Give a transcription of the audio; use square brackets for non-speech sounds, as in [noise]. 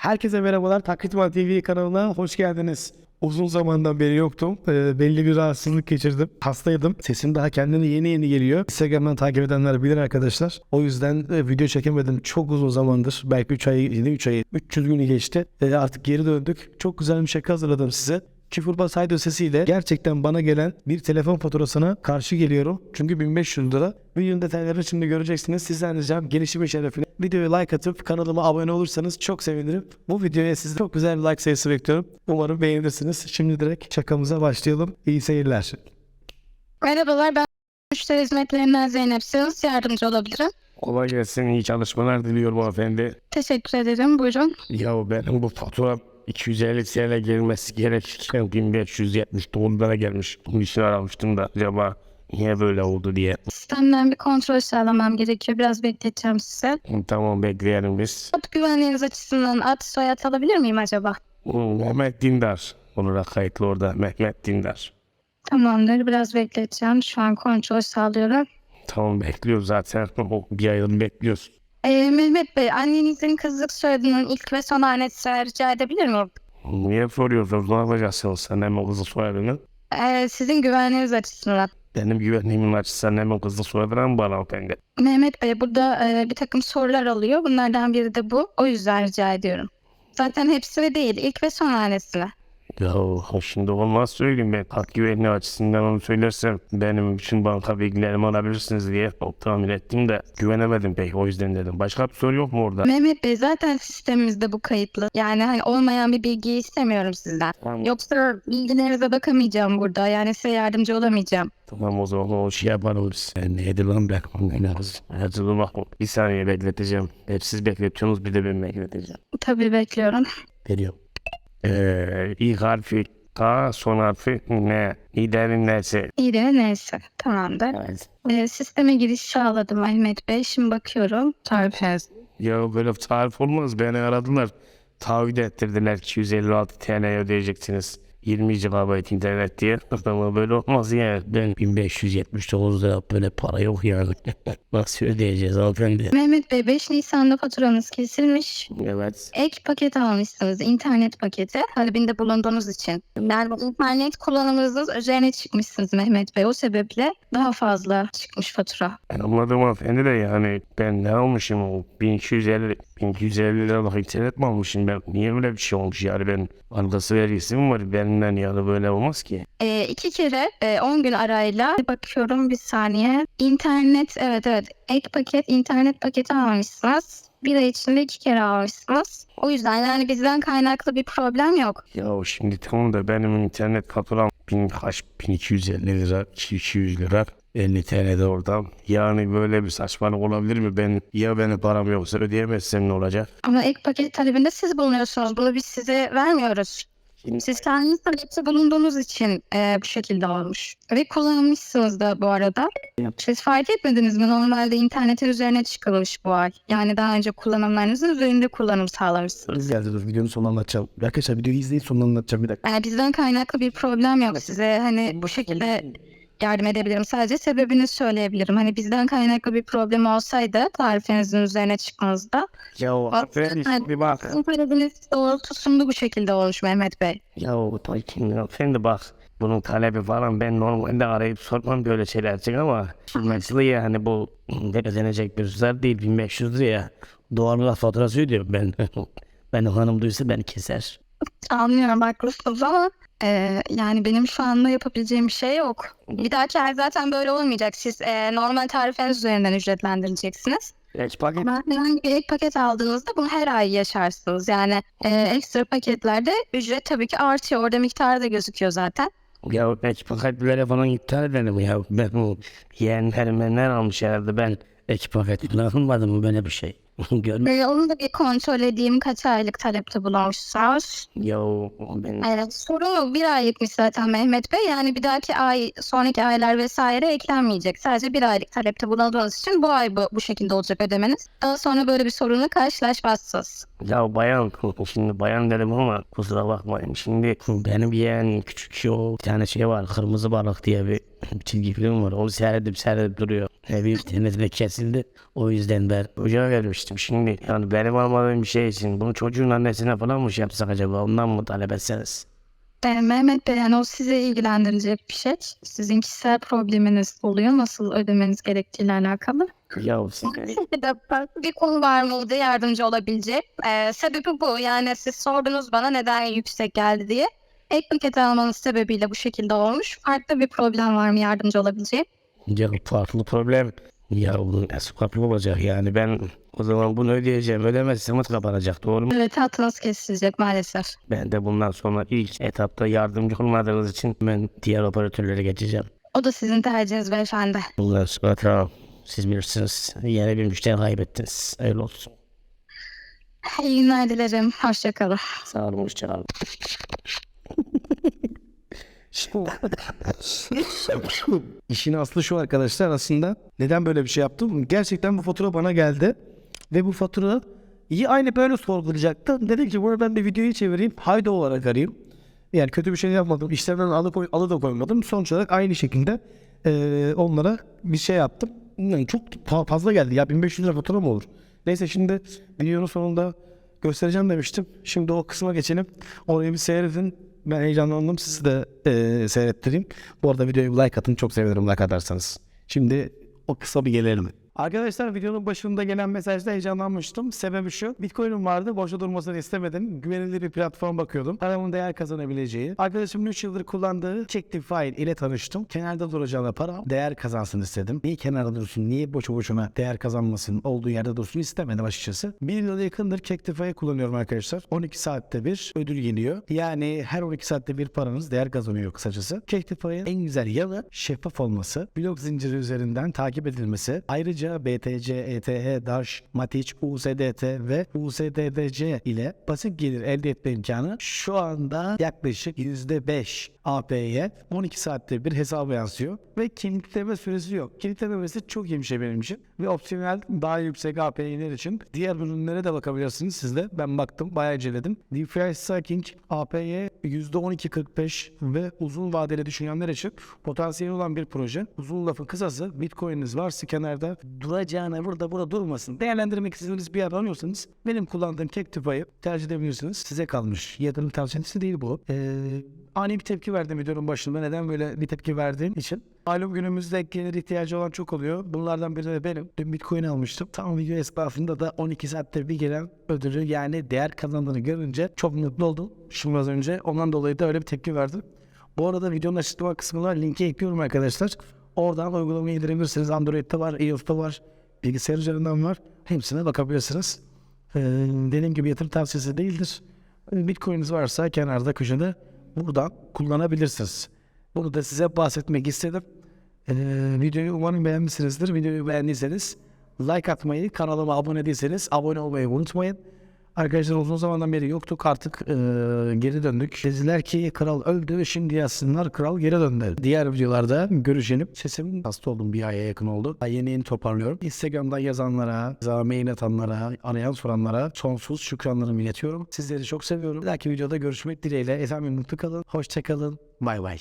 Herkese merhabalar. Takritman TV kanalına hoş geldiniz. Uzun zamandan beri yoktum. Ee, belli bir rahatsızlık geçirdim. Hastaydım. Sesim daha kendine yeni yeni geliyor. Instagram'dan takip edenler bilir arkadaşlar. O yüzden e, video çekemedim. Çok uzun zamandır. Belki 3 ay, yine 3 ay, 300 günü geçti. Ee, artık geri döndük. Çok güzel bir şaka hazırladım size. Küfürbaz Haydo sesiyle gerçekten bana gelen bir telefon faturasına karşı geliyorum. Çünkü 1500 lira. Videonun detaylarını şimdi göreceksiniz. Sizden ricam gelişimi şerefine videoya like atıp kanalıma abone olursanız çok sevinirim. Bu videoya sizden çok güzel bir like sayısı bekliyorum. Umarım beğenirsiniz. Şimdi direkt şakamıza başlayalım. İyi seyirler. Merhabalar ben müşteri hizmetlerinden Zeynep Sığız yardımcı olabilirim. Kolay gelsin, iyi çalışmalar diliyorum hanımefendi. Teşekkür ederim buyurun. Ya benim bu fatura 250 TL gelmesi gerekirken 1579 lira gelmiş. Bunun için aramıştım da acaba niye böyle oldu diye. Sistemden bir kontrol sağlamam gerekiyor. Biraz bekleteceğim size. Tamam bekleyelim biz. Ad güvenliğiniz açısından ad soyad alabilir miyim acaba? Hmm, Mehmet Dindar olarak kayıtlı orada Mehmet Dindar. Tamamdır biraz bekleteceğim. Şu an kontrol sağlıyorum. Tamam bekliyoruz zaten. [laughs] bir aydır bekliyoruz. Ee, Mehmet Bey annenizin kızlık soyadının ilk ve son hanesi rica edebilir miyim? Niye soruyorsunuz? Ne yapacaksınız sen hemen kızı soyadını? Ee, sizin güvenliğiniz açısından. Benim güvenliğimin açısından hemen kızı soyadını mı bana hanımefendi? Mehmet Bey burada e, bir takım sorular alıyor. Bunlardan biri de bu. O yüzden rica ediyorum. Zaten hepsine değil ilk ve son hanesine. Ya şimdi olmaz söyleyeyim ben. Hak güvenliği açısından onu söylersem benim bütün banka bilgilerimi alabilirsiniz diye tahmin ettim de güvenemedim pek o yüzden dedim. Başka bir soru yok mu orada? Mehmet Bey zaten sistemimizde bu kayıtlı. Yani hani olmayan bir bilgiyi istemiyorum sizden. Tamam. Yoksa bilgilerinize bakamayacağım burada. Yani size yardımcı olamayacağım. Tamam o zaman o şey yapalım biz. E, neydi lan ben? Hazırlı bakma. Bir saniye bekleteceğim. Hep siz bekletiyorsunuz bir de ben bekleteceğim. Tabii bekliyorum. Veriyorum. Ee, ilk harfi K, son harfi N. N'si. İyi de neyse. Tamamdır. Evet. Ee, sisteme giriş sağladım Mehmet Bey. Şimdi bakıyorum. Tarif Ya böyle tarif olmaz. Beni aradılar. Taahhüt ettirdiler 256 TL ödeyeceksiniz. 20 GB internet diye. Ama böyle olmaz ya. Ben 1579 lira böyle para yok yani. [laughs] Nasıl ödeyeceğiz hanımefendi? Mehmet Bey 5 Nisan'da faturanız kesilmiş. Evet. Ek paket almışsınız. internet paketi. Talebinde bulunduğunuz için. Yani internet kullanımınızın üzerine çıkmışsınız Mehmet Bey. O sebeple daha fazla çıkmış fatura. Ben anladım hanımefendi de yani ben ne almışım o 1250 1250 liralık internet mi almışım ben? Niye böyle bir şey olmuş yani ben arkası vergisi mi var benimden yani böyle olmaz ki. Ee, iki kere e, 10 gün arayla bakıyorum bir saniye. İnternet evet evet ek paket internet paketi almışsınız. Bir ay içinde iki kere almışsınız. O yüzden yani bizden kaynaklı bir problem yok. Ya şimdi tamam da benim internet faturam bin kaç 1250 lira 200 lira 50 TL de oradan. Yani böyle bir saçmalık olabilir mi? Ben ya benim param yoksa ödeyemezsem ne olacak? Ama ek paket talebinde siz bulunuyorsunuz. Bunu biz size vermiyoruz. Siz kendiniz talepte bulunduğunuz için e, bu şekilde olmuş. Ve kullanmışsınız da bu arada. Siz fark etmediniz mi? Normalde internetin üzerine çıkılmış bu ay. Yani daha önce kullanımlarınızın üzerinde kullanım sağlamışsınız. Geldi dur videonun sonunu anlatacağım. Arkadaşlar videoyu izleyin sonunu anlatacağım bir dakika. Yani bizden kaynaklı bir problem yok. Size hani bu şekilde yardım edebilirim. Sadece sebebini söyleyebilirim. Hani bizden kaynaklı bir problem olsaydı tarifinizin üzerine çıkmanızda Ya hanımefendi şimdi bak. sizin talebiniz doğrultusunda bu şekilde olmuş Mehmet Bey. Ya Taykin hanımefendi bak. Bunun talebi falan ben normalde arayıp sormam böyle şeyler için ama mesela yani bu ne ödenecek bir tutar değil 1500 liraya doğalgaz faturası ödüyorum ben. [laughs] ben hanım duysa beni keser. Anlıyorum haklısınız ama e, yani benim şu anda yapabileceğim bir şey yok. Bir dahaki ay zaten böyle olmayacak. Siz e, normal tarifeniz üzerinden ücretlendireceksiniz. Geç paket. Ama herhangi bir ek paket aldığınızda bunu her ay yaşarsınız. Yani e, ekstra paketlerde ücret tabii ki artıyor. Orada miktarı da gözüküyor zaten. Ya geç paketlere falan iptal edelim ya. Ben bu yeğenlerimden almış herhalde ben ek paket falan almadım mı böyle bir şey. Görme. E, onu da bir kontrol edeyim. Kaç aylık talepte bulunmuşsunuz? Ya ben Evet, sorun yok. Bir aylıkmış zaten Mehmet Bey. Yani bir dahaki ay, sonraki aylar vesaire eklenmeyecek. Sadece bir aylık talepte bulunduğunuz için bu ay bu, bu şekilde olacak ödemeniz. Daha sonra böyle bir sorunla karşılaşmazsınız. Ya bayan [laughs] şimdi bayan dedim ama kusura bakmayın. Şimdi benim yeğen küçük şey o bir tane şey var kırmızı balık diye bir [laughs] çizgi film var. Onu seyredip seyredip duruyor. Evi internetine kesildi. O yüzden ben çocuğa vermiştim. Geçtim. Şimdi yani benim almadığım bir şey için bunu çocuğun annesine falan mı şey yapsak acaba? Ondan mı talep etseniz? Ee, Mehmet Bey yani o sizi ilgilendirecek bir şey. Sizin kişisel probleminiz oluyor. Nasıl ödemeniz gerektiğiyle alakalı. Ya [laughs] Bir de bir konu var mıydı yardımcı olabilecek? Ee, sebebi bu. Yani siz sordunuz bana neden yüksek geldi diye. Ek paket almanız sebebiyle bu şekilde olmuş. Farklı bir problem var mı yardımcı olabileceğim? Ya farklı problem. Ya bu nasıl olacak yani ben o zaman bunu ödeyeceğim. Ödemezsem hat kapanacak doğru mu? Evet hattınız kesilecek maalesef. Ben de bundan sonra ilk etapta yardımcı olmadığınız için ben diğer operatörlere geçeceğim. O da sizin tercihiniz beyefendi. Bundan sonra tamam. Siz bilirsiniz. Yeni bir müşteri kaybettiniz. Öyle olsun. İyi günler dilerim. Hoşçakalın. Sağ olun. Hoşçakalın. Şimdi aslı şu arkadaşlar aslında neden böyle bir şey yaptım? Gerçekten bu fatura bana geldi ve bu fatura iyi aynı böyle sorgulayacaktı. Dedim ki bunu ben bir videoyu çevireyim. Haydi olarak arayayım. Yani kötü bir şey yapmadım. İşlemden alı, koy, alı da koymadım. Sonuç olarak aynı şekilde eee, onlara bir şey yaptım. Yani çok fa- fazla geldi ya 1500 lira fatura mı olur? Neyse şimdi videonun sonunda göstereceğim demiştim. Şimdi o kısma geçelim. Orayı bir seyredin. Ben heyecanlandım. Sizi de eee, seyrettireyim. Bu arada videoya bir like atın. Çok sevinirim like atarsanız. Şimdi o kısa bir gelelim. Arkadaşlar videonun başında gelen mesajda heyecanlanmıştım. Sebebi şu. Bitcoin'im vardı. Boşa durmasını istemedim. Güvenilir bir platform bakıyordum. Paramın değer kazanabileceği. Arkadaşımın 3 yıldır kullandığı Checktify ile tanıştım. Kenarda duracağına para değer kazansın istedim. Niye kenarda dursun? Niye boşu boşuna değer kazanmasın? Olduğu yerde dursun istemedim açıkçası. Bir yıla yakındır Checktify'ı kullanıyorum arkadaşlar. 12 saatte bir ödül geliyor. Yani her 12 saatte bir paranız değer kazanıyor kısacası. Checktify'ın en güzel yanı şeffaf olması. Blok zinciri üzerinden takip edilmesi. Ayrıca BTC, ETH, Dash, Matic, USDT ve USDDC ile pasif gelir elde etme imkanı şu anda yaklaşık %5 AP'ye 12 saatte bir hesaba yansıyor ve kilitleme süresi yok. Kilitlememesi çok iyi bir şey benim için ve opsiyonel daha yüksek AP'ler için diğer ürünlere de bakabilirsiniz siz de. Ben baktım bayağı inceledim. DeFi Staking AP'ye %12.45 ve uzun vadeli düşünenler için potansiyeli olan bir proje. Uzun lafın kısası Bitcoin'iniz varsa kenarda duracağına burada burada durmasın. Değerlendirmek istediğiniz bir yer arıyorsanız benim kullandığım Cactify'ı tercih edebilirsiniz. Size kalmış. Yatırım tavsiyesi değil bu. Ee, ani bir tepki verdim videonun başında. Neden böyle bir tepki verdiğim için. Malum günümüzde gelir ihtiyacı olan çok oluyor. Bunlardan biri de benim. Dün Bitcoin almıştım. Tam video esnasında da 12 saatte bir gelen ödülü yani değer kazandığını görünce çok mutlu oldum. Şimdi az önce. Ondan dolayı da öyle bir tepki verdim. Bu arada videonun açıklama kısmına linki ekliyorum arkadaşlar. Oradan uygulamayı indirebilirsiniz. Android'de var, iOS'ta var, bilgisayar üzerinden var. Hepsine bakabilirsiniz. Ee, dediğim gibi yatırım tavsiyesi değildir. Bitcoin'iniz varsa kenarda köşede buradan kullanabilirsiniz. Bunu da size bahsetmek istedim. Ee, videoyu umarım beğenmişsinizdir. Videoyu beğendiyseniz like atmayı, kanalıma abone değilseniz abone olmayı unutmayın. Arkadaşlar uzun zamandan beri yoktuk artık eee, geri döndük. Dediler ki kral öldü şimdi yazsınlar kral geri döndü. Diğer videolarda görüşelim. Sesim hasta oldum bir aya yakın oldu. Daha Yeni yeni toparlıyorum. Instagram'dan yazanlara, mail atanlara, arayan soranlara sonsuz şükranlarımı iletiyorum. Sizleri çok seviyorum. Bir dahaki videoda görüşmek dileğiyle. Efendim mutlu kalın, hoşça kalın, bay bay.